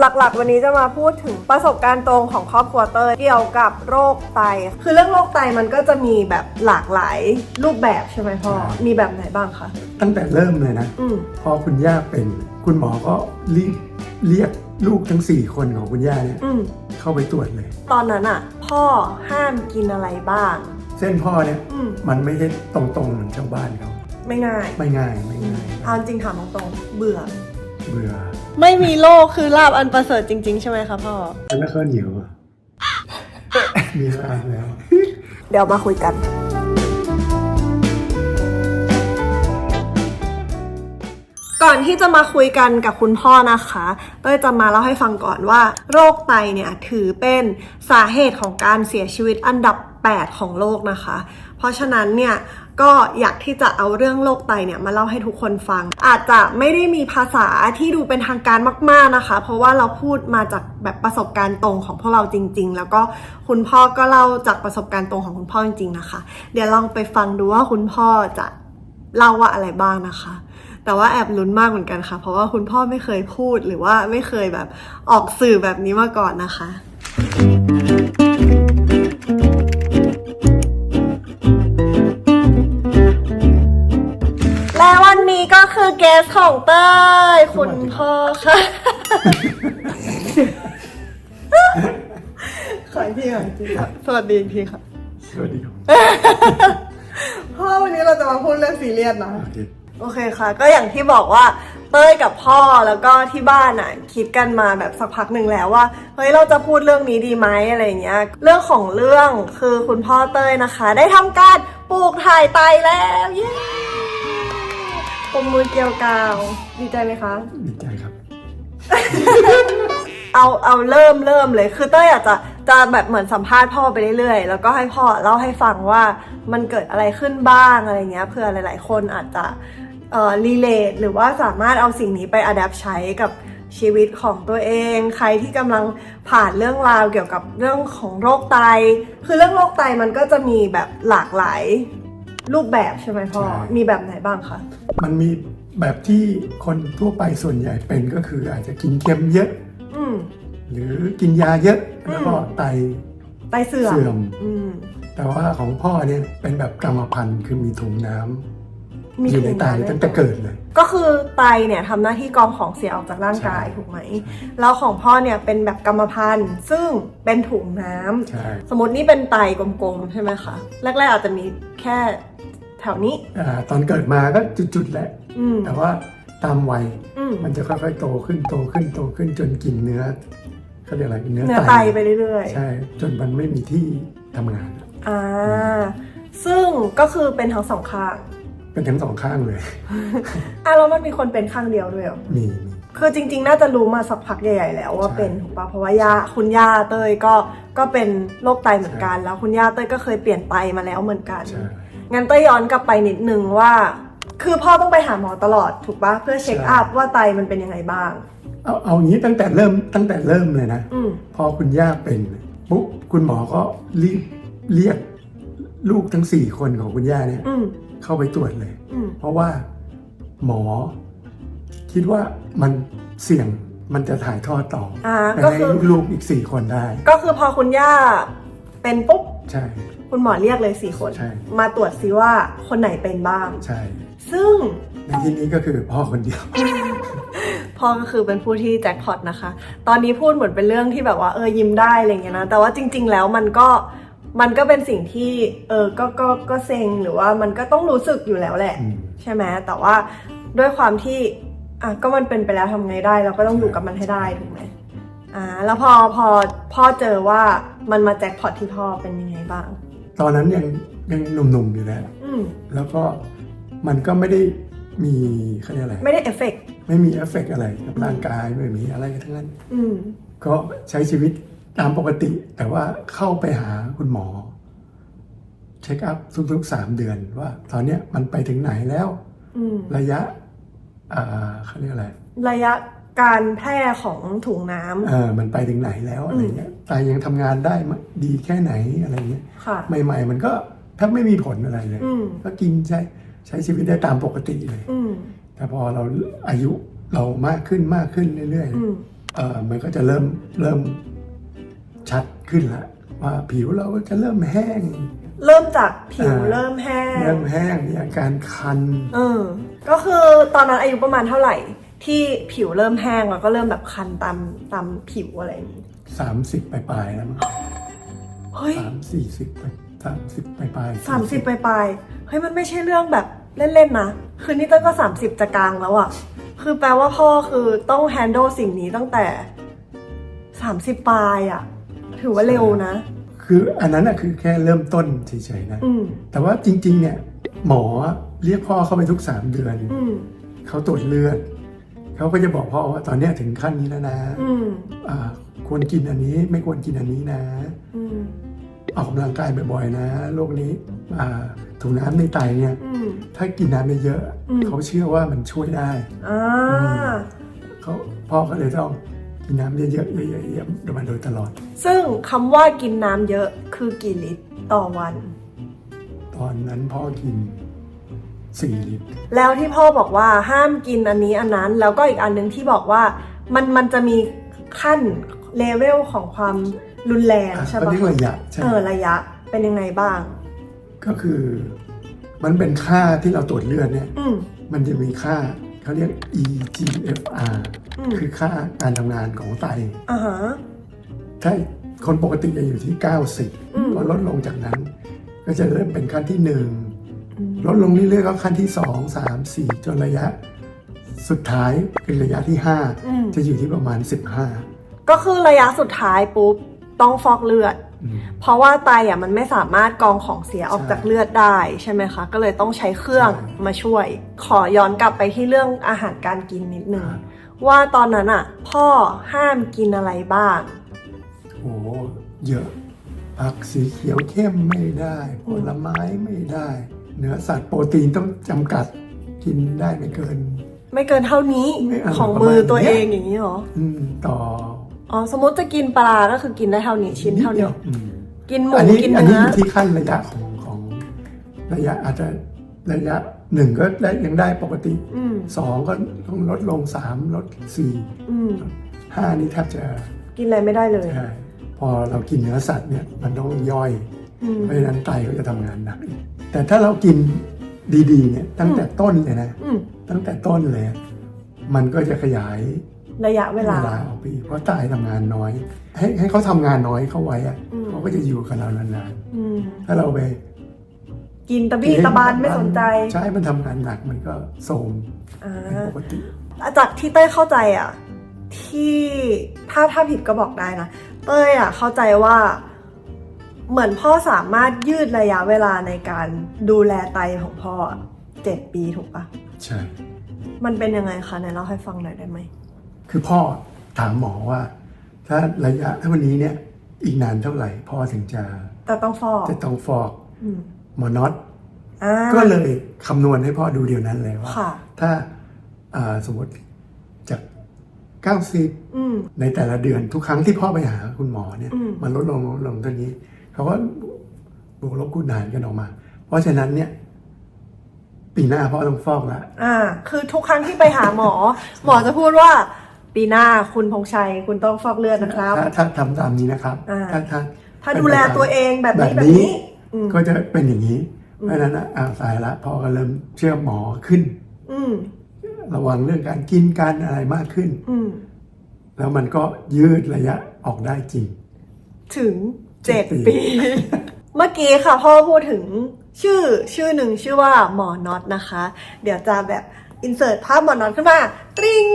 หลักๆ วันนี้จะมาพูดถึงประสบการณ์ตรงของครอบครัวเตยเกี่ยวกับโรคไต คือเรื่องโรคไตมันก็จะมีแบบหลากหลายรูปแบบใช่ไหมพ่อใช่มีแบบไหนบ้างคะ ตั้งแต่เริ่มเลยนะ อืม พอคุณย่าเป็น คุณหมอก็รีบเรียกลูกทั้ง 4 คนของคุณย่าเนี่ยอืม เข้าไปตรวจเลย ตอนนั้นอะ พ่อห้ามกินอะไรบ้าง เส้นพ่อเนี่ยอืม มันไม่ใช่ตรงๆเหมือนชาวบ้านเขาไม่ง่ายไม่ง่ายไม่ง่ายเอาจริงถามตรงๆเบื่อ เบื่อไม่มีโรคคือลาบอันประเสริฐจริง ๆ ใช่ไหมคะพ่อแล้วก็เหนียวอะ มีมากแล้ว เดี๋ยวมาคุยกัน ก่อนที่จะมาคุยกันกับคุณพ่อนะคะเต้ยจะมาเล่าให้ฟังก่อนว่า โรคไตเนี่ยถือเป็นสาเหตุของการเสียชีวิตอันดับ 8 ของโลกนะคะ เพราะฉะนั้นเนี่ย ก็อยากที่จะเอาเรื่องโรคไตเนี่ยมาเล่าให้ทุกคนฟัง อาจจะไม่ได้มีภาษาที่ดูเป็นทางการมาก ๆนะคะ เพราะว่าเราพูดมาจากแบบประสบการณ์ตรงของพวกเราจริง ๆ แล้วก็คุณพ่อก็เล่าจากประสบการณ์ตรงของคุณพ่อจริงๆนะคะ เดี๋ยวลองไปฟังดูว่าคุณพ่อจะเล่าว่าอะไรบ้างนะคะ แต่ว่าแอบลุ้นมากเหมือนกันค่ะ เพราะว่าคุณพ่อไม่เคยพูดหรือว่าไม่เคยแบบออกสื่อแบบนี้มาก่อนนะคะ เกสของเต้ยคุณพ่อค่ะ ขออีกทีขออีกทีสวัสดีอีกทีค่ะ สวัสดีครับพ่อวันนี้เราจะมาพูดเรื่องซีเรียสนะ โอเคโอเคค่ะ ก็อย่างที่บอกว่าเต้ยกับพ่อแล้วก็ที่บ้านอะคิดกันมาแบบสักพักหนึ่งแล้วว่าเฮ้ยเราจะพูดเรื่องนี้ดีไหมอะไรอย่างเงี้ย เรื่องของเรื่องคือคุณพ่อเต้ยนะคะ ได้ทำการปลูกถ่ายไตแล้วเย้ ปมมือเกลียวกราว ดีใจไหมคะ ดีใจครับ เอาเอาเริ่มเริ่มเลย คือเต้ยอาจจะจะแบบเหมือนสัมภาษณ์พ่อไปเรื่อยๆ แล้วก็ให้พ่อเล่าให้ฟังว่ามันเกิดอะไรขึ้นบ้างอะไรเงี้ยเผื่อหลาย ๆ คนอาจจะเอ่อรีเลทหรือว่าสามารถเอาสิ่งนี้ไปอัดแอปใช้กับชีวิตของตัวเอง ใครที่กำลังผ่านเรื่องราวเกี่ยวกับเรื่องของโรคไต คือเรื่องโรคไตมันก็จะมีแบบหลากหลาย รูปแบบใช่ไหมพ่อ ใช่ มีแบบไหนบ้างคะ มันมีแบบที่คนทั่วไปส่วนใหญ่เป็นก็คืออาจจะกินเค็มเยอะ อืม หรือกินยาเยอะแล้วก็อืมไตไตเสื่อมเสื่อม อืมแต่ว่าของพ่อเนี่ยเป็นแบบกรรมพันธุ์คือมีถุงน้ำมีอยู่ในถุงไตน้ำตั้งแต่เกิดเลย ก็คือไตเนี่ยทำหน้าที่กรองของเสียออกจากร่างกายใช่ ถูกไหม แล้วของพ่อเนี่ยเป็นแบบกรรมพันธุ์ ซึ่งเป็นถุงน้ำ ใช่ สมมตินี่เป็นไตกลมๆ ใช่ไหมคะ แรกๆอาจจะมีแค่ แถวนี้ อ่าตอนเกิดมาก็จุดๆแหละ อืมแต่ว่าตามวัยอืมมันจะค่อยๆโตขึ้นโตขึ้นโตขึ้นจนกินเนื้อเขาเรียกอะไรเนื้อเนื้อไตไปเรื่อยใช่ จนมันไม่มีที่ทำงาน ๆอ่าซึ่งก็คือเป็นทั้งสองข้างเป็นทั้งสองข้างเลย อะแล้วมันมีคนเป็นข้างเดียวด้วยเหรอ มีมี คือจริงๆ น่าจะรู้มาสักพักใหญ่ๆ แล้วว่าใช่เป็นถูกปะเพราะว่าย่าคุณย่าเต้ยก็ก็เป็นโรคไตเหมือนกัน แล้วคุณย่าเต้ยก็เคยเปลี่ยนไตมาแล้วเหมือนกัน ใช่ งั้นเต้ยย้อนกลับไปนิดนึงว่า คือพ่อต้องไปหาหมอตลอดถูกปะเพื่อเช็คใช่อัพว่าไตมันเป็นยังไงบ้าง เอาเอางี้ตั้งแต่เริ่มตั้งแต่เริ่มเลยนะ อืมพอคุณย่าเป็นปุ๊บคุณหมอก็รีบเรียกลูกทั้งสี่คนของคุณย่าเนี่ยอืมเข้าไปตรวจเลย อืมเพราะว่าหมอ คิดว่ามันเสี่ยงมันจะถ่ายทอดต่ออ่า ไปก็ให้คือ ลูกๆอีกสี่คนได้ ก็คือพอคุณย่าเป็นปุ๊บ ใช่ คุณหมอเรียกเลยสี่คน ใช่ มาตรวจซิว่าคนไหนเป็นบ้าง ใช่ ซึ่งในที่นี้ก็คือพ่อคนเดียว พ่อก็คือเป็นผู้ที่แจ็คพอตนะคะ ตอนนี้พูดเหมือนเป็นเรื่องที่แบบว่าเออยิ้มได้อะไรเงี้ยนะ แต่ว่าจริง ๆ แล้วมันก็มันก็เป็นสิ่งที่เออก็ก็ก็เซ็งหรือว่ามันก็ต้องรู้สึกอยู่แล้วแหละ อืม ใช่ไหมแต่ว่าด้วยความที่อะก็มันเป็นไปแล้วทำไงได้ เราก็ต้องอยู่กับมันให้ได้ถูกไหมอ่าแล้วพอพอพ่อเจอว่ามันมาแจ็คพอตที่พ่อเป็นยังไงบ้าง ตอนนั้นยังยังหนุ่มๆอยู่แล้วอืมแล้วก็มันก็ไม่ได้มีเขาเรียกอะไร ไม่ได้เอฟเฟกต์ไม่มีเอฟเฟกต์อะไรกับร่างกายไม่มีอะไรทั้งนั้น อืมก็ใช้ชีวิตตามปกติ แต่ว่าเข้าไปหาคุณหมอ เช็คอัพทุกๆสามเดือนว่า ตอนเนี้ยมันไปถึงไหนแล้ว อืมระยะอ่าเขาเรียกอะไร ระยะ การแพร่ของถุงน้ำ เออมันไปถึงไหนแล้วอะไรเงี้ยไตยังทำงานได้มั้ยดีแค่ไหนอะไรเงี้ยค่ะ ใหม่ ๆ มันก็แทบไม่มีผลอะไรเลย อืม ก็กินใช้ใช้ชีวิตได้ตามปกติเลย อืม แต่พอเราอายุเรามากขึ้นมากขึ้นเรื่อยอืม ๆเออมันก็จะเริ่มเริ่มชัดขึ้นละว่าผิวเราก็จะเริ่มแห้ง เริ่มจากผิวอ่า เริ่มแห้ง เริ่มแห้งมีอาการคัน เออ ก็คือตอนนั้นอายุประมาณเท่าไหร่ ที่ผิวเริ่มแห้งแล้วก็เริ่มแบบคันตามตามผิวอะไรอย่างนี้30ปลายๆแล้วมั้งเฮ้ยสามสี่สิบสามสิบปลายๆสามสิบปลายๆเฮ้ยมันไม่ใช่เรื่องแบบเล่นๆนะคือนี่เต้ยก็สามสิบจะกลางแล้วอะคือแปลว่าพ่อคือต้องแฮนด์ลสิ่งนี้ตั้งแต่สามสิบปลายอะถือว่าเร็วนะ คืออันนั้นอะคือแค่เริ่มต้นเฉยๆนะอืมแต่ว่าจริง ๆ เนี่ย หมอเรียกพ่อเข้าไปทุกสามเดือนอืมเขาตรวจเลือด เขาก็จะบอกพ่อว่าตอนเนี้ยถึงขั้นนี้แล้วนะอืมอ่าควรกินอันนี้ไม่ควรกินอันนี้นะ อืมออกกำลังกายบ่อยๆนะโรคนี้อ่าถุงน้ำในไตเนี่ย อืม ถ้ากินน้ำเยอะอืมๆเขาเชื่อว่ามันช่วยได้ อ่าเขาพ่อก็เลยต้องกินน้ำเยอะๆเยอะๆเยอะๆมาโดยตลอด ซึ่งคำว่ากินน้ำเยอะคือกี่ลิตรต่อวัน ตอนนั้นพ่อกิน สี่ลิตร แล้วที่พ่อบอกว่าห้ามกินอันนี้อันนั้น แล้วก็อีกอันหนึงที่บอกว่ามันมันจะมีขั้นเลเวลของความรุนแรงอะใช่เขาปะเรียกระยะใช่เออระยะเป็นยังไงบ้าง ก็คือ มันเป็นค่าที่เราตรวจเลือดเนี่ย อืม มันจะมีค่าเขาเรียก eGFR อืม คือค่าการทำงานของไต อ่าฮะ ถ้าคนปกติจะอยู่ที่อืม90พอลดลงจากนั้น ก็จะเริ่มเป็นขั้นที่หนึ่งอืม ลดลงเรื่อยๆก็ขั้นที่ 2 3 4 จนระยะ สุดท้ายคือระยะที่ อืม 5 จะอยู่ที่ประมาณก็คือระยะสุดท้ายปุ๊บต้องฟอกเลือด15อืม เพราะว่าไตอะมันไม่สามารถกรองของเสียออกใช่จากเลือดได้ใช่ไหมคะ ก็เลยต้องใช้เครื่องใช่มาช่วย ขอย้อนกลับไปที่เรื่องอาหารการกินนิดนึงอ่าว่าตอนนั้นอะ พ่อห้ามกินอะไรบ้าง โอ้เยอะผักสีเขียวเข้มไม่ได้ ผลไม้ไม่ได้ เนื้อสัตว์โปรตีนต้องจำกัดกินได้ไม่เกิน ไม่เกินเท่านี้ไม่เอาของประมาณมือตัวเนี้เอยงอย่างนี้เหรอ อืมต่ออ๋อสมมติจะกินปลาก็คือกินได้เท่านี้ชิ้นเท่านี้ดดียวอืมกินหมูอันนี้กินอันนี้เนื้ออยู่ที่ขั้นระยะของของระยะอาจจะระยะหนึ่งก็ได้ยังได้ปกติอืมสองก็ต้องลดลงสามลดสี่อืมห้านี่แทบจะกินอะไรไม่ได้เลยใช่พอเรากินเนื้อสัตว์เนี่ยมันต้องย่อย อืมเพราะฉะนั้นไตก็จะทำงานหนักอีก แต่ถ้าเรากินดีๆเนี่ยตั้งแต่ต้นเลยนะ อืมตั้งแต่ต้นเลยมันก็จะขยายระยะเวลา ออกไปอีกเพราะไตทำงานน้อย ให้ให้เขาทำงานน้อยเข้าไว้อะอืม เขาก็จะอยู่กับเรานานอืมๆถ้าเราไปกินตะบี้ตะบานไม่สนใจใช่มันทำงานหนักมันก็โทรมอ่าเป็นปกติ จากที่เต้ยเข้าใจอะที่ถ้าถ้าผิดก็บอกได้นะ เต้ยอะเข้าใจว่า เหมือนพ่อสามารถยืดระยะเวลาในการดูแลไตของพ่อเจ็ดปีถูกปะใช่ มันเป็นยังไงคะไหนเล่าให้ฟังหน่อยได้ไหม คือพ่อถามหมอว่า ถ้าระยะเท่านี้เนี่ย อีกนานเท่าไหร่ พ่อถึงจะแต่ต้องฟอกจะต้องฟอกอืมหมอน็อตอ่า ก็เลยคำนวณให้พ่อดูเดียวนั้นเลยว่าค่ะ ถ้าอ่าสมมติจาก 90 อืม ในแต่ละเดือนทุกครั้งที่พ่อไปหาคุณหมอเนี่ย อืม มันลดลงลดลงเท่านี้ เขาก็บวกลบคูณหารกันออกมา เพราะฉะนั้นเนี่ยปีหน้าพ่อต้องฟอกละอ่า คือทุกครั้งที่ไปหาหมอ หมอจะพูดว่าปีหน้าคุณพงชัยคุณต้องฟอกเลือดนะครับ ถ้าถ้าทำตามนี้นะครับ อ่า ถ้าถ้าถ้าดูแลตัวเองแบบนี้แบแบบบนี้นี้อืมก็จะเป็นอย่างนี้ เพราะฉะนั้นอะอ่าสายละพ่อก็เริ่มเชื่อหมอขึ้น อืมระวังเรื่องการกินการอะไรมากขึ้น อืมแล้วมันก็ยืดระยะออกได้จริง ถึง เจ็ดเจ็ดปีปี เมื่อกี้ค่ะพ่อพูดถึงชื่อชื่อหนึ่งชื่อว่าหมอน็อตนะคะ เดี๋ยวจะแบบอินเสิร์ตภาพหมอน็อตขึ้นมาตริง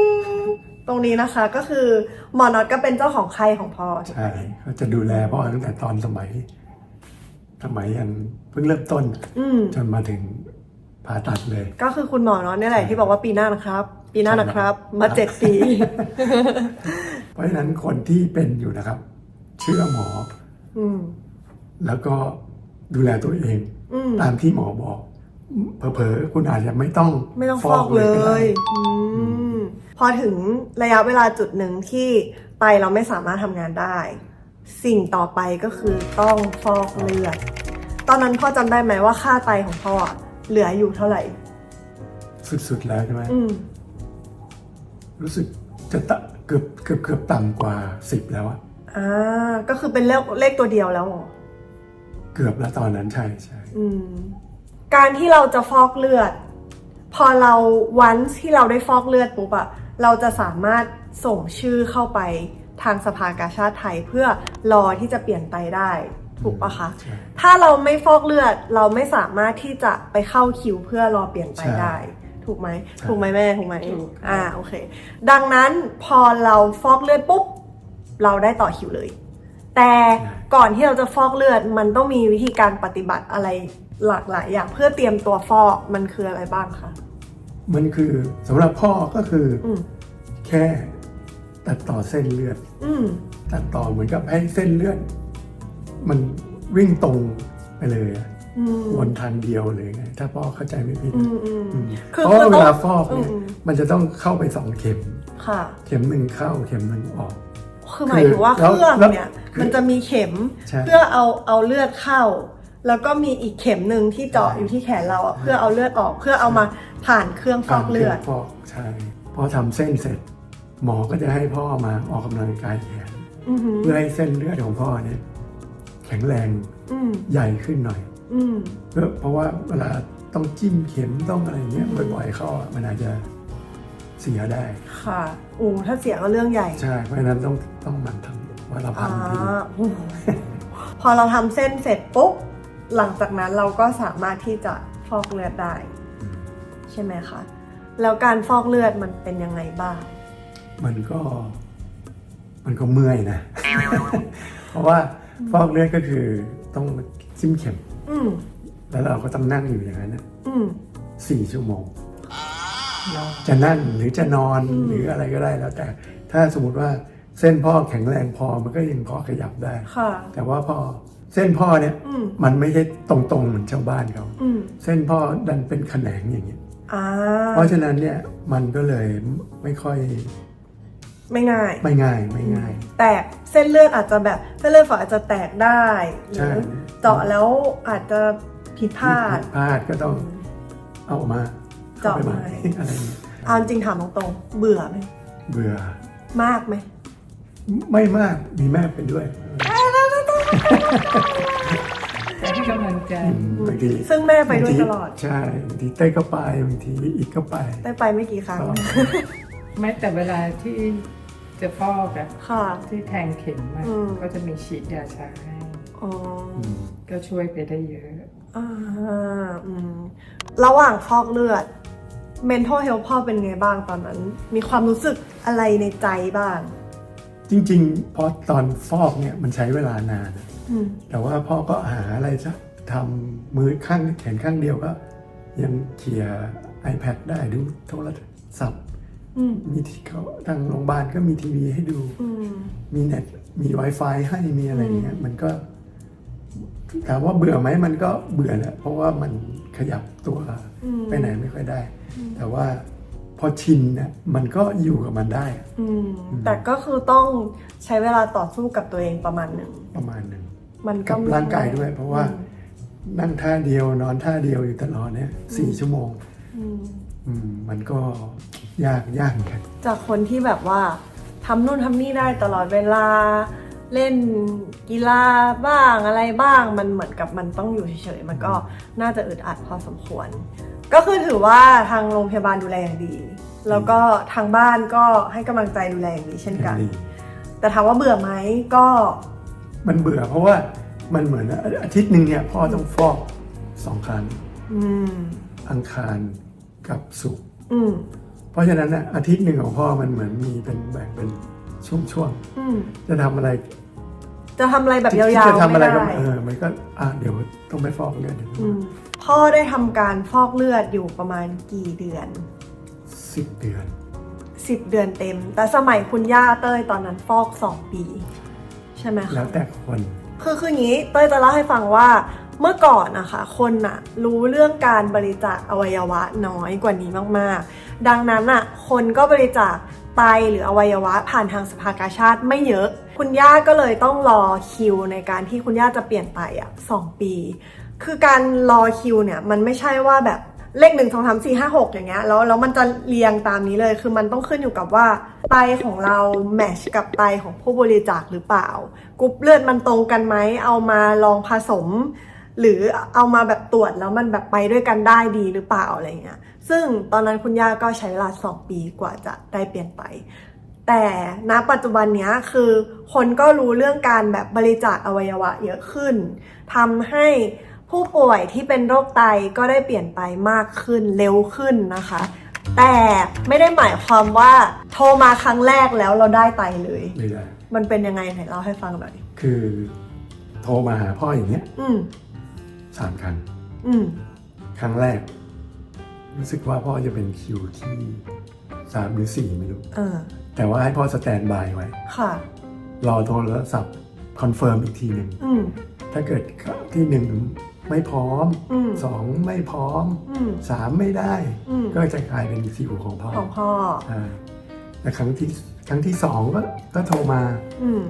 ตรงนี้นะคะก็คือหมอน็อตก็เป็นเจ้าของไข้ของพ่อใช่เขาจะดูแลพ่อตั้งแต่ตอนสมัย สมัยยังเพิ่งเริ่มต้นอืมจนมาถึงผ่าตัดเลย ก็คือคุณหมอน็อตเนี่ยแหละที่บอกว่าปีหน้านะครับ ปีหน้านะครับ มาเจ็ดปี เพราะฉะนั้นคนที่เป็นอยู่นะครับ เชื่อหมออืม แล้วก็ดูแลตัวเองอืมตามที่หมอบอกเผลอๆคุณอาจจะไม่ต้องไม่ต้องฟอกเลก็ได้ยอืมพอถึงระยะเวลาจุดหนึ่งที่ไตเราไม่สามารถทำงานได้ สิ่งต่อไปก็คือต้องฟอกเลือด ตอนนั้นพ่อจำได้ไหมว่าค่าไตของพ่ออะเหลืออยู่เท่าไหร่ สุดๆแล้วใช่ไหมอืมรู้สึกจะตะเกือบเกือบเกือบต่ำกว่าสิบแล้วอะ อ่าก็คือเป็นเลขเลขตัวเดียวแล้วเหรอเกือบแล้วตอนนั้นใช่ใช่อืม การที่เราจะฟอกเลือด พอเราวันที่เราได้ฟอกเลือดปุ๊บอะเราจะสามารถส่งชื่อเข้าไปทางสภากาชาติไทยเพื่อรอที่จะเปลี่ยนไตได้ ถูกปะคะ ใช่ ถ้าเราไม่ฟอกเลือดเราไม่สามารถที่จะไปเข้าคิวเพื่อรอเปลี่ยนไตใช่ได้ ถูกไหมใช่ถูกไหมแม่ ถูกไหมถูก อ่าโอเค ดังนั้นพอเราฟอกเลือดปุ๊บ เราได้ต่อคิวเลย แต่ก่อนที่เราจะฟอกเลือดมันต้องมีวิธีการปฏิบัติอะไรหลากหลายอย่างเพื่อเตรียมตัวฟอกมันคืออะไรบ้างคะ มันคือสำหรับพ่อก็คืออืมแค่ตัดต่อเส้นเลือด อืม ตัดต่อเหมือนกับให้เส้นเลือด มันวิ่งตรงไปเลยอะอืมวนทางเดียวเลยไงถ้าพ่อเข้าใจไม่ผิดอืนะมอืม อืมคือเพราะว่าคือเวต้องลาฟอกเนี่ยอืม มันจะต้องเข้าไปสองเข็ม ค่ะ เข็มหนึ่งเข้าเข็มหนึ่งออก คือหมายถึงว่าแล้เควรื่องเนี่ยแล้วมันจะมีเข็มใช่เพื่อเอาเอาเลือดเข้า แล้วก็มีอีกเข็มหนึ่งที่เจาะใช่อยู่ที่แขนเราอะเพื่อเอาเลือดออกเพื่อเอามาผ่านเครื่องฟอกเลือดผ่านครื่องฟอกใช่พอทำเส้นเสร็จ หมอก็จะให้พ่อมาออกกำลังกายแขนอือหือเพื่อให้เส้นเลือดของพ่อเนี่ยแข็งแรงอืมใหญ่ขึ้นหน่อยอืมเพื่อเพราะว่าเวลาต้องจิ้มเข็มต้องอะไรเงี้ยบ่อยๆเข้าอะมันอาจจะ เสียได้ ค่ะโอ้ถ้าเสียก็เรื่องใหญ่ใช่เพราะฉะนั้นต้องต้องหมันทำว่าเราอ่าทำทีโอ้โหพอเราทำเส้นเสร็จปุ๊บหลังจากนั้นเราก็สามารถที่จะฟอกเลือดได้ ใช่ไหมคะแล้วการฟอกเลือดมันเป็นยังไงบ้าง มันก็ มันก็เมื่อยนะ เพราะว่าฟอกเลือดก็คือต้องจิ้มเข็มอืมแล้วเราก็ต้องนั่งอยู่อย่างนั้นนะอืมสี่ชั่วโมงเนาะ จะนั่งหรือจะนอนอืมหรืออะไรก็ได้แล้วแต่ ถ้าสมมติว่าเส้นพ่อแข็งแรงพอมันก็ยังพอขยับได้ ค่ะ แต่ว่าพอเส้นพ่อเนี่ยอืมมันไม่ใช่ตรงๆเหมือนชาวบ้านเขาอืมเส้นพ่อดันเป็นแขนงอย่างเงี้ยอ่าเพราะฉะนั้นเนี่ยมันก็เลยไม่ค่อยไม่ง่าย ไม่ง่ายไม่ง่าย แตกเส้นเลือดอาจจะแบบเส้นเลือดฝอยอาจจะแตกได้หใช่ รือเจาะแล้วอาจจะผิดพลาดผิพลาดก็ต้องเอามาเข้าไปใหม่เจาะใหม่อะไรอย่างเงี้ยเอาจริงถามตรงๆเบื่อไหมเบื่อมากไหมไม่มากมีแม่ไปด้วยแต่ให้กำลังใจอืมบางทีซึ่งแม่ไปด้วยบางทีตลอด ใช่บางทีเต้ยก็ไปบางทีอีกก็ไปได้ไปไม่กี่ครั้งก็แม้แต่เวลาที่จะฟอกอะค่ะที่แทงเข็มอะอืมก็จะมีฉีดยาชาให้อ๋ออืมก็ช่วยไปได้เยอะอ่าอืมระหว่างฟอกเลือด mental health พ่อเป็นไงบ้างตอนนั้น มีความรู้สึกอะไรในใจบ้าง จริงๆพอตอนฟอกเนี่ยมันใช้เวลานานนะอืมแต่ว่าพ่อก็หาอะไรสักทำมือข้างแขนข้างเดียวก็ ยังเขี่ย iPad ได้ดูโทรศัพท์ อืมมีที่เขาทางโรงพยาบาลก็มีทีวีให้ดู อืม มีเน็ตมี Wi-Fi ให้มีอะไรอย่างเงี้ยมันก็ถามว่าเบื่อไหมมันก็เบื่อแหละเพราะว่ามันขยับตัวอืม ไปไหนไม่ค่อยได้ แต่ว่าพอชินเนี่ยมันก็อยู่กับมันได้อืมแต่ก็คือต้องใช้เวลาต่อสู้กับตัวเองประมาณหนึ่งประมาณหนึ่งมันก็กับร่างกายด้วย เพราะว่าอืมนั่งท่าเดียวนอนท่าเดียวอยู่ตลอดเนี่ยสี่ชั่วโมงอืมอืมมันก็ยากยากเหมือนกันจากคนที่แบบว่าทำนู่นทำนี่ได้ตลอดเวลา เล่นกีฬาบ้างอะไรบ้าง มันเหมือนกับมันต้องอยู่เฉยๆ มันก็น่าจะอึดอัดพอสมควร ก็คือถือว่าทางโรงพยาบาลดูแลอย่างดี แล้วก็ทางบ้านก็ให้กำลังใจดูแลอย่างดีเช่นกันดีแต่ถามว่าเบื่อไหมก็มันเบื่อเพราะว่ามันเหมือนอาทิตย์หนึ่งเนี่ยพ่อต้องฟอกสองครั้งอืมอังคารกับศุกร์อืมเพราะฉะนั้นน่ะอาทิตย์หนึ่งของพ่อมันเหมือนมีเป็นแบ่งเป็นช่วงอืมๆจะทำอะไร จะทำอะไรแบบยาวที่จะๆทำอะไรไม่ก็ได้เออมันก็อะเดี๋ยวต้องไปฟอกเลือดเดี๋ยวอืมพ่อได้ทำการฟอกเลือดอยู่ประมาณกี่เดือน สิบเดือน 10 เดือนเต็ม แต่สมัยคุณย่าเต้ยตอนนั้นฟอก 2 ปี ใช่ไหมคะ แล้วแต่คนคือคืออย่างนี้เต้ยจะเล่าให้ฟังว่าเมื่อก่อนนะคะคนน่ะรู้เรื่องการบริจาคอวัยวะน้อยกว่านี้มากๆ ดังนั้นน่ะคนก็บริจาคไตหรืออวัยวะผ่านทางสภากาชาติไม่เยอะ คุณย่าก็เลยต้องรอคิวในการที่คุณย่าจะเปลี่ยนไตอะสองปี คือการรอคิวเนี่ยมันไม่ใช่ว่าแบบเลขหนึ่งสองสามสี่ห้าหกอย่างเงี้ยแล้วแล้วมันจะเรียงตามนี้เลย คือมันต้องขึ้นอยู่กับว่าไตของเราแมชกับไตของผู้บริจาคหรือเปล่ากรุ๊ปเลือดมันตรงกันไหมเอามาลองผสม หรือเอามาแบบตรวจแล้วมันแบบไปด้วยกันได้ดีหรือเปล่าอะไรเงี้ยซึ่งตอนนั้นคุณย่าก็ใช้เวลาสองปีกว่าจะได้เปลี่ยนไป แต่ณปัจจุบันเนี้ยคือคนก็รู้เรื่องการแบบบริจาคอวัยวะเยอะขึ้นทำให้ผู้ป่วยที่เป็นโรคไตก็ได้เปลี่ยนไปมากขึ้นเร็วขึ้นนะคะ แต่ไม่ได้หมายความว่าโทรมาครั้งแรกแล้วเราได้ไตเลยไม่ได้มันเป็นยังไงไหนเล่าให้ฟังหน่อยคือ โทรมาหาพ่ออย่างเงี้ยอืมสามครั้งอืมครั้งแรก รู้สึกว่าพ่อจะเป็นคิวที่สามหรือสี่ไม่รู้เออ แต่ว่าให้พ่อสแตนบายไว้ ค่ะ รอโทรศัพท์คอนเฟิร์มอีกทีหนึ่ง อืม ถ้าเกิดที่หนึ่งไม่พร้อมอืม สองไม่พร้อมอืมสามไม่ได้ อืมก็จะกลายเป็นคิวของพ่อของพ่อใช่แต่ครั้งที่ครั้งที่สองก็ก็โทรมา อืม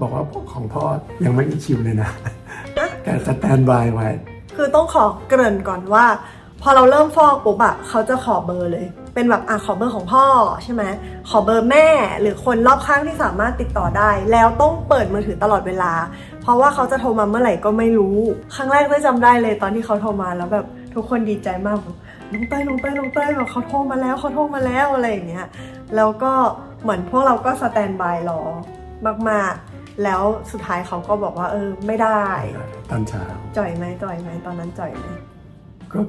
บอกว่าของพ่อยังไม่มีคิวเลยนะ แต่สแตนบายไว้ คือต้องขอเกริ่นก่อนว่า พอเราเริ่มฟอกปุ๊บอะเขาจะขอเบอร์เลย เป็นแบบอะขอเบอร์ของพ่อใช่ไหมขอเบอร์แม่หรือคนรอบข้างที่สามารถติดต่อได้ แล้วต้องเปิดมือถือตลอดเวลา เพราะว่าเขาจะโทรมาเมื่อไหร่ก็ไม่รู้ ครั้งแรกได้จำได้เลยตอนที่เขาโทรมาแล้วแบบทุกคนดีใจมากแบบลุงเต้ยลุงเต้ยลุงเต้ยแบบเขาโทรมาแล้วเขาโทรมาแล้วอะไรอย่างเงี้ยแล้วก็เหมือนพวกเราก็สแตนบายรอมากๆ แล้วสุดท้ายเขาก็บอกว่า เออไม่ได้ตอนเช้าจ่อยไหมจ่อยไหมตอนนั้นจ่อยไหมก็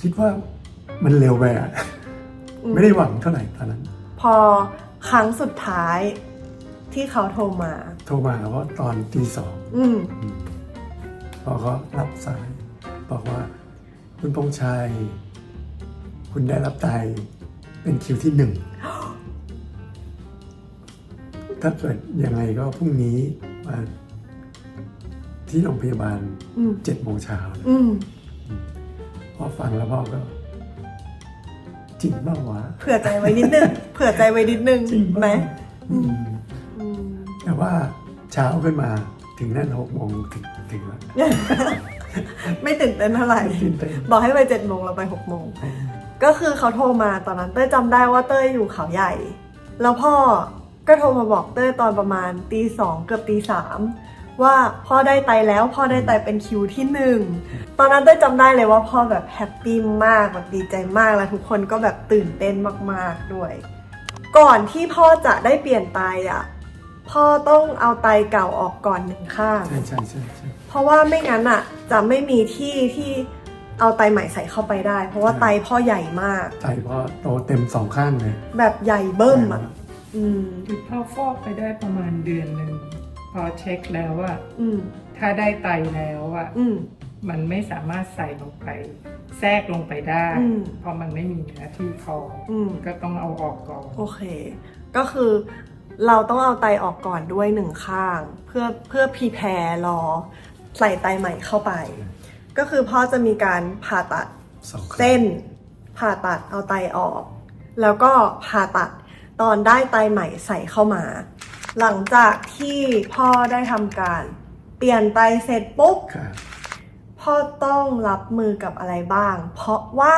คิดว่ามันเร็วไปอะอืม ไม่ได้หวังเท่าไหร่ตอนนั้น พอครั้งสุดท้ายที่เขาโทรมา โทรมาว่าตอนตีสองอืมอืมพอเขารับสาย บอกว่า คุณพงษ์ชัย คุณได้รับไตเป็นคิวที่หนึ่ง ถ้าเกิดยังไงก็พรุ่งนี้มาที่โรงพยาบาลอืมเจ็ดโมงเช้านะอืมพอฟังแล้วพ่อก็ จริงบ้างวะเผื่อใจไว้นิดนึง เผื่อใจไว้นิดนึงจริงไหม บ้างอืมอืมแต่ว่าเช้าขึ้นมาถึงนั่นหกโมงถึงถึงแล้วไม่ตื่นเต้นเท่าไหร่ ตื่นเต้นบอกให้ไปเจ็ดโมงเราไปหกโมง ก็คือเขาโทรมาตอนนั้นเต้ยจำได้ว่าเต้ยอยู่เขาใหญ่ แล้วพ่อก็โทรมาบอกเต้ยตอนประมาณตีสองเกือบตีสาม ว่าพ่อได้ไตแล้ว พ่อได้ไตเป็นคิวที่หนึ่งตอนนั้นเต้ยจำได้เลยว่าพ่อแบบแฮปปี้มากแบบดีใจมากแล้วทุกคนก็แบบตื่นเต้นมากๆด้วย ก่อนที่พ่อจะได้เปลี่ยนไตอะพ่อต้องเอาไตเก่าออกก่อนหนึ่งข้างใช่ใช่ใช่ใช่เพราะว่าไม่งั้นอะจะไม่มีที่ที่เอาไตใหม่ใส่เข้าไปได้ เพราะว่าไตพ่อใหญ่มากใจพ่อโตเต็มสองข้างเลยแบบใหญ่เบิ้มอะอืม คือพ่อฟอกไปได้ประมาณเดือนหนึ่ง พอเช็คแล้วว่าอืมถ้าได้ไตแล้วอะอืม มันไม่สามารถใส่ลงไป แทรกลงไปได้ อืม เพราะมันไม่มีเนื้อที่พออืม ก็ต้องเอาออกก่อน โอเค ก็คือเราต้องเอาไตออกก่อนด้วยหนึ่งข้าง เพื่อเพื่อพีแพรรอใส่ไตใหม่เข้าไป ก็คือพ่อจะมีการผ่าตัดสองข้างเส้น ผ่าตัดเอาไตออก แล้วก็ผ่าตัดตอนได้ไตใหม่ใส่เข้ามา หลังจากที่พ่อได้ทำการ เปลี่ยนไตเสร็จปุ๊บค่ะพ่อต้องรับมือกับอะไรบ้าง เพราะว่า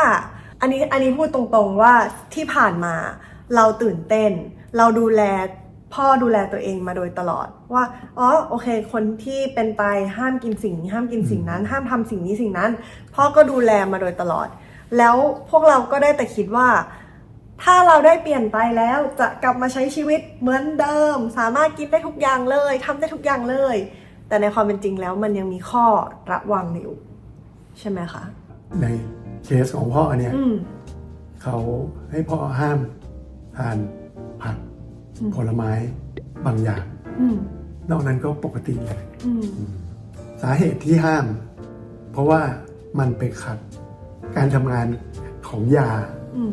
อันนี้อันนี้พูดตรงๆว่าที่ผ่านมาเราตื่นเต้น เราดูแลพ่อดูแลตัวเองมาโดยตลอดว่าอ๋อโอเค คนที่เป็นไตห้ามกินสิ่งนี้ห้ามกินสิ่งนั้น ห้ามทำสิ่งนี้สิ่งนั้น พ่อก็ดูแลมาโดยตลอด แล้วพวกเราก็ได้แต่คิดว่า ถ้าเราได้เปลี่ยนไตแล้วจะกลับมาใช้ชีวิตเหมือนเดิม สามารถกินได้ทุกอย่างเลยทำได้ทุกอย่างเลย แต่ในความเป็นจริงแล้วมันยังมีข้อระวังอยู่ ใช่ไหมคะในเคสของพ่อเนี่ยอืมเขาให้พ่อห้ามทานผักอืมผลไม้บางอย่างอืมนอกนั้นก็ปกติเลยอืมสาเหตุที่ห้าม เพราะว่ามันไปขัดการทำงานของยาอืม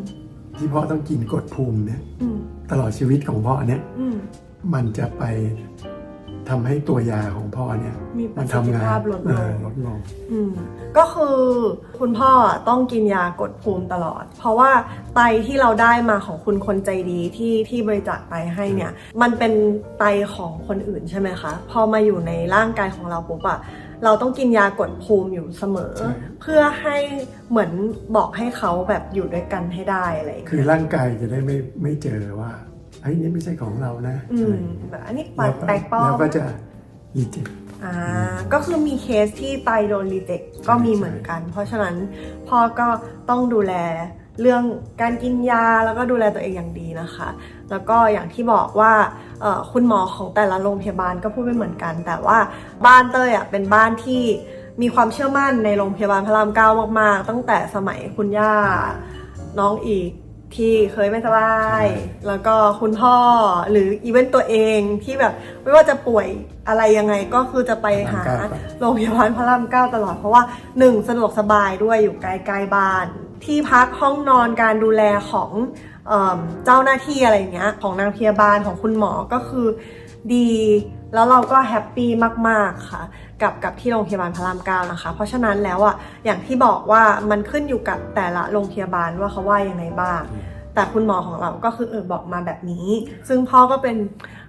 ที่พ่อต้องกินกดภูมิเนี่ยอืมตลอดชีวิตของพ่อเนี่ยอืมมันจะไปทำให้ตัวยาของพ่อเนี่ย มีประมันสิทธิทำงานภาพลดเอลอง ลดลง อืมก็คือคุณพ่อต้องกินยากดภูมิตลอด เพราะว่าไตที่เราได้มาของคุณคนใจดีที่ที่บริจาคไตให้เนี่ย มันเป็นไตของคนอื่นใช่ไหมคะ พอมาอยู่ในร่างกายของเราปุ๊บอะ เราต้องกินยากดภูมิอยู่เสมอใช่เพื่อให้เหมือนบอกให้เขาแบบอยู่ด้วยกันให้ได้อะไรอย่างคืเงี้อยร่างกายจะได้ไม่ไม่เจอว่าไอ้นี่ไม่ใช่ของเรานะอือะไรมอย่างเงี้ยแบบอันนี้แล้วแปลกปลอแล้วมก็จะรีเจ็คอ่าก็คือมีเคสที่ไตโดนรีเจ็คก็มีเหมือนกัน เพราะฉะนั้นพ่อก็ต้องดูแลเรื่องการกินยาแล้วก็ดูแลตัวเองอย่างดีนะคะ แล้วก็อย่างที่บอกว่าเอ่อ คุณหมอของแต่ละโรงพยาบาลก็พูดไม่เหมือนกัน แต่ว่าบ้านเต้ยอะเป็นบ้านที่มีความเชื่อมั่นในโรงพยาบาลพระรามเก้ามาก ๆ ตั้งแต่สมัยคุณย่าน้องอีกที่เคยไม่สบายใช่แล้วก็คุณพ่อหรืออีเวนต์ตัวเองที่แบบไม่ว่าจะป่วยอะไรยังไงก็คือจะไปหาพระรามเก้าครับโรงพยาบาลพระรามเก้าตลอด เพราะว่าหนึ่งสะดวกสบายด้วยอยู่ใกล้ๆบ้าน ที่พักห้องนอนการดูแลของ เอมเจ้าหน้าที่อะไรเงี้ยของนางพยาบาลของคุณหมอก็คือดีแล้วเราก็แฮปปี้มาก ๆ ค่ะ กับกับที่โรงพยาบาลพระรามเก้านะคะ เพราะฉะนั้นแล้วอะอย่างที่บอกว่ามันขึ้นอยู่กับแต่ละโรงพยาบาลว่าเขาว่ายังไงบ้าง แต่คุณหมอของเราก็คือเออบอกมาแบบนี้ ซึ่งพ่อก็เป็น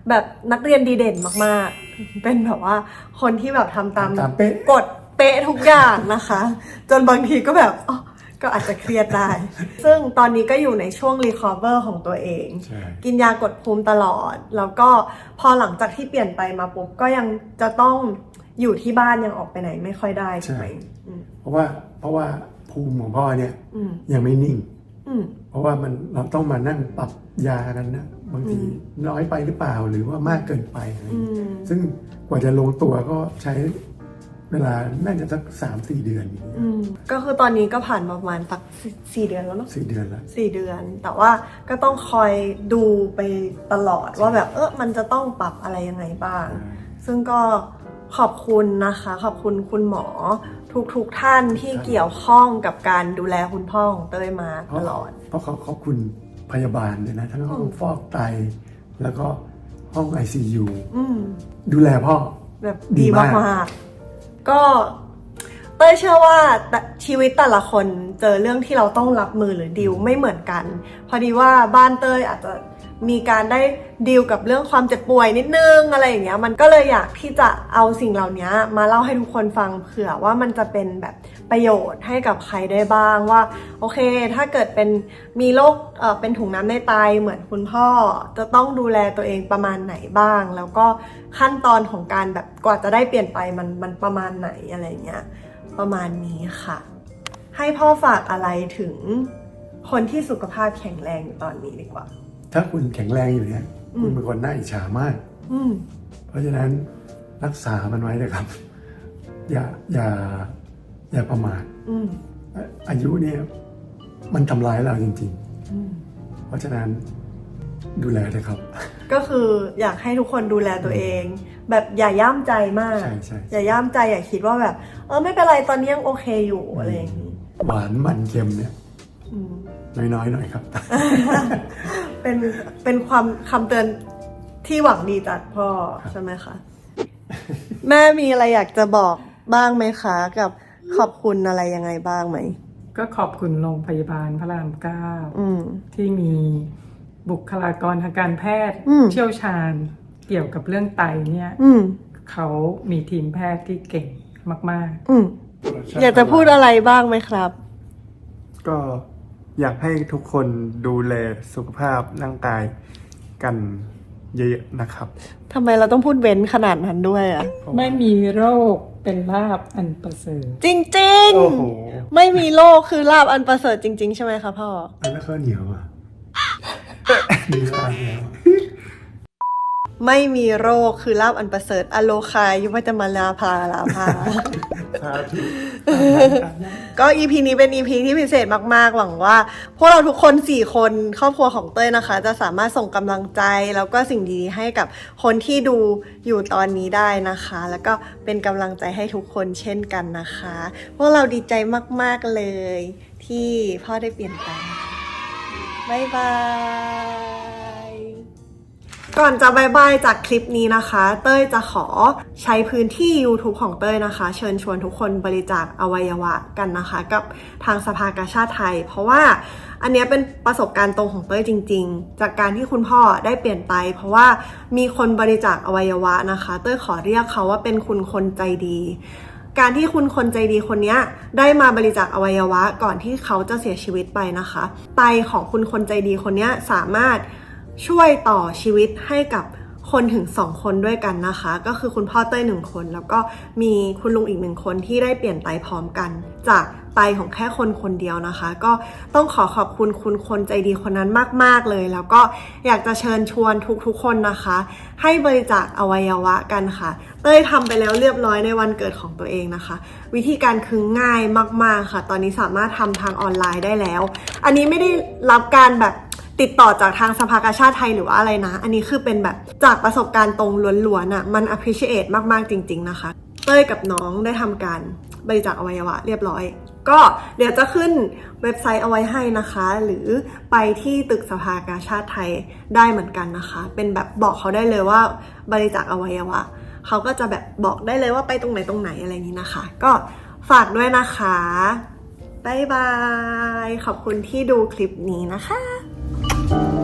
แบบนักเรียนดีเด่นมากๆ เป็นแบบว่าคนที่แบบทำตามตามเป๊ะกฎเป๊ะทุกอย่างนะคะ จนบางทีก็แบบอ๋อ ก็อาจจะเครียดได้ ซึ่งตอนนี้ก็อยู่ในช่วงรีคอเวอร์ของตัวเอง ใช่ กินยากดภูมิตลอด แล้วก็พอหลังจากที่เปลี่ยนไปมาปุ๊บก็ยังจะต้องอยู่ที่บ้านยังออกไปไหนไม่ค่อยได้ใช่ไหมอืมเพราะว่าเพราะว่าภูมิของพ่อเนี่ยอืมยังไม่นิ่ง อืม เพราะว่ามันเราต้องมานั่งปรับยากันนะบางทีอืม น้อยไปหรือเปล่าหรือว่ามากเกินไปอะไรออืย่างเงี้ยมซึ่งกว่าจะลงตัวก็ใช้ เวลาน่าจะสักสามสี่เดือนอย่างเงี้ยอืมก็คือตอนนี้ก็ผ่านมาประมาณสักสี่สี่เดือนแล้วเนาะสี่เดือนแล้วสี่เดือน แต่ว่าก็ต้องคอยดูไปตลอดว่าแบบเออมันจะต้องปรับอะไรยังไงบ้าง ซึ่งก็ขอบคุณนะคะ ขอบคุณคุณหมอทุกๆทท่านที่เกี่ยวข้องกับการดูแลคุณพ่อของเต้ยมาเพตราะลอด เพราะเขาขอบคุณพยาบาลเลยนะ ทั้งห้องอืมฟอกไต แล้วก็ห้อง ICU อืมดูแลพ่อ แบบดีดีมากมากๆ ก็เต้ยเชื่อว่าชีวิตแต่ละคนเจอเรื่องที่เราต้องรับมือหรือดิวไม่เหมือนกัน พอดีว่าบ้านเต้ยอาจจะมีการได้ดิวกับเรื่องความเจ็บป่วยนิดนึงอะไรอย่างเงี้ยมันก็เลยอยากที่จะเอาสิ่งเหล่านี้มาเล่าให้ทุกคนฟังเผื่อว่ามันจะเป็นแบบประโยชน์ให้กับใครได้บ้างว่า โอเค ถ้าเกิดเป็นมีโรคเอ่อเป็นถุงน้ำในไตเหมือนคุณพ่อ จะต้องดูแลตัวเองประมาณไหนบ้าง แล้วก็ ขั้นตอนของการแบบกว่าจะได้เปลี่ยนไปมันมันประมาณไหนอะไรเงี้ยประมาณนี้ค่ะ ให้พ่อฝากอะไรถึงคนที่สุขภาพแข็งแรงอยู่ตอนนี้ดีกว่า ถ้าคุณแข็งแรงอยู่เนี่ยอืมคุณเป็นคนน่าอิจฉามาก อืมเพราะฉะนั้นรักษามันไว้นะครับ อย่าอย่าอย่าประมาทอืมอะอายุเนี่ยมันทำร้ายเราจริงอืมๆเพราะฉะนั้นดูแลเถอะครับ ก็คืออยากให้ทุกคนดูแลตัวเอง แบบอย่าย่ามใจมาก ใช่ใช่ อย่าย่ามใจอย่าคิดว่าแบบ เออไม่เป็นไรตอนนี้ยังโอเคอยู่อะไรอย่างนี้หวานมันเค็มเนี่ยอืม น้อยๆหน่อยครับ เป็นเป็นความคำเตือนที่หวังดีจากพ่อครับใช่ไหมคะ แม่มีอะไรอยากจะบอกบ้างไหมคะ กับขอบคุณอะไรยังไงบ้างไหมก็ขอบคุณโรงพยาบาลพระรามเก้าอืม ที่มี บุคลากรทางการแพทย์อืม เชี่ยวชาญเกี่ยวกับเรื่องไตเนี่ยอืม เขามีทีมแพทย์ที่เก่งมาก อืม อยากจะพูดอะไรบ้างไหมครับ ก็อยากให้ทุกคนดูแลสุขภาพร่างกายกันเยอะๆนะครับ ทำไมเราต้องพูดเว้นขนาดนั้นด้วยอะ ๆ ไม่มีโรคเป็นลาบอันประเสริฐ จริงโอ้โห ๆ ไม่มีโลกคือลาบอันประเสริฐจริง ๆ ใช่ไหมคะพ่อ อันแล้วข้าวเหนียวอะ ดีมากแล้วไม่มีโรคคือลาบอันประเสริฐอโลคายยุพจมาลาภาลาภาสาธุก็ EP นี้เป็น EP ที่พิเศษมาก ๆ หวังว่า พวกเราทุกคน4คนครอบครัวของเต้ยนะคะ จะสามารถส่งกำลังใจแล้วก็สิ่งดีๆให้กับคนที่ดูอยู่ตอนนี้ได้นะคะ แล้วก็เป็นกำลังใจให้ทุกคนเช่นกันนะคะ พวกเราดีใจมาก ๆ เลย ที่พ่อได้เปลี่ยนแปลง บายบาย ก่อนจะบายบายจากคลิปนี้นะคะ เต้ยจะขอใช้พื้นที่ YouTube ของเต้ยนะคะ เชิญชวนทุกคนบริจาคอวัยวะกันนะคะ กับทางสภากาชาติไทย เพราะว่าอันนี้เป็นประสบการณ์ตรงของเต้ยจริง ๆ จากการที่คุณพ่อได้เปลี่ยนไป เพราะว่ามีคนบริจาคอวัยวะนะคะ เต้ยขอเรียกเขาว่าเป็นคุณคนใจดี การที่คุณคนใจดีคนนี้ได้มาบริจาคอวัยวะก่อนที่เขาจะเสียชีวิตไปนะคะ ไตของคุณคนใจดีคนนี้สามารถช่วยต่อชีวิตให้กับ คนถึง 2 คนด้วยกันนะคะ ก็คือคุณพ่อเต้ยหนึ่งคน แล้วก็มีคุณลุงอีกหนึ่งคนที่ได้เปลี่ยนไตพร้อมกัน จากไตของแค่คนคนเดียวนะคะ ก็ต้องขอขอบคุณคุณคนใจดีคนนั้นมาก ๆ เลย แล้วก็อยากจะเชิญชวนทุกๆคนนะคะ ให้บริจาคอวัยวะกันค่ะ เต้ยทำไปแล้วเรียบร้อยในวันเกิดของตัวเองนะคะ วิธีการคือง่ายมาก ๆค่ะ ตอนนี้สามารถทำทางออนไลน์ได้แล้ว อันนี้ไม่ได้รับการแบบ ติดต่อจากทางสภากาชาติไทยหรือว่าอะไรนะ อันนี้คือเป็นแบบจากประสบการณ์ตรงล้วนๆอะมัน appreciate มากๆจริง ๆ นะคะ เต้ยกับน้องได้ทำการบริจาคอวัยวะเรียบร้อย ก็เดี๋ยวจะขึ้นเว็บไซต์เอาไว้ให้นะคะ หรือไปที่ตึกสภากาชาติไทยได้เหมือนกันนะคะ เป็นแบบบอกเขาได้เลยว่าบริจาคอวัยวะเขาก็จะแบบบอกได้เลยว่าไปตรงไหนตรงไหนอะไรอย่างนี้นะคะ ก็ฝากด้วยนะคะบายบาย ขอบคุณที่ดูคลิปนี้นะคะ Thank you.